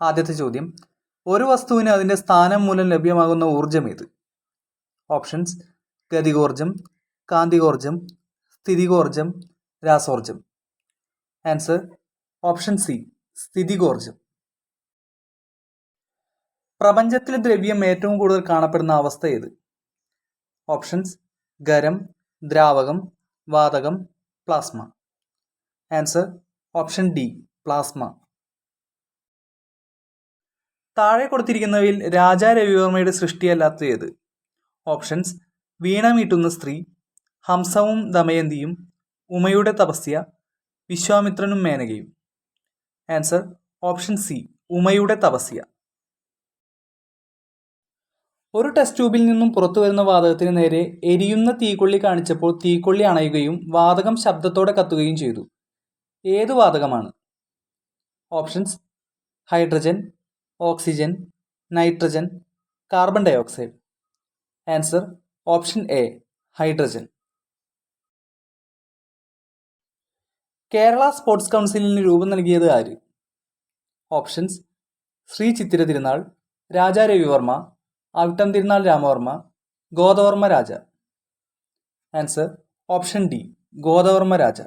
ആദ്യത്തെ ചോദ്യം. ഒരു വസ്തുവിന് അതിന്റെ സ്ഥാനം മൂലം ലഭ്യമാകുന്ന ഊർജം ഏത്? ഓപ്ഷൻസ് ഗതികോർജം കാന്തികോർജം സ്ഥിതികോർജം രാസോർജം ആൻസർ ഓപ്ഷൻ സി സ്ഥിതികോർജം പ്രപഞ്ചത്തിലെ ദ്രവ്യം ഏറ്റവും കൂടുതൽ കാണപ്പെടുന്ന അവസ്ഥ ഏത്? ഓപ്ഷൻസ് ഖരം ദ്രാവകം വാതകം plasma. Answer option D plasma. താഴെ കൊടുത്തിരിക്കുന്നവയിൽ രാജാ രവിവർമ്മയുടെ സൃഷ്ടിയല്ലാത്ത ഏത്? ഓപ്ഷൻസ് വീണ മീട്ടുന്ന സ്ത്രീ ഹംസവും ദമയന്തിയും ഉമയുടെ തപസ്യ വിശ്വാമിത്രനും മേനകയും. ആൻസർ ഓപ്ഷൻ സി ഉമയുടെ തപസ്യ. ഒരു ടെസ്റ്റ് ട്യൂബിൽ നിന്നും പുറത്തു വരുന്ന വാതകത്തിന് നേരെ എരിയുന്ന തീക്കൊള്ളി കാണിച്ചപ്പോൾ തീക്കൊള്ളി അണയുകയും വാതകം ശബ്ദത്തോടെ കത്തുകയും ചെയ്തു. ഏത് വാതകമാണ്? Options hydrogen oxygen nitrogen carbon dioxide answer option A hydrogen. Kerala sports കൗൺസിലിന് രൂപം നൽകിയത് ആര്? Options Shri Chithira Thirunal Raja Ravi Varma Avittam Thirunal Rama Varma Goda Varma Raja. Answer option D Goda Varma Raja.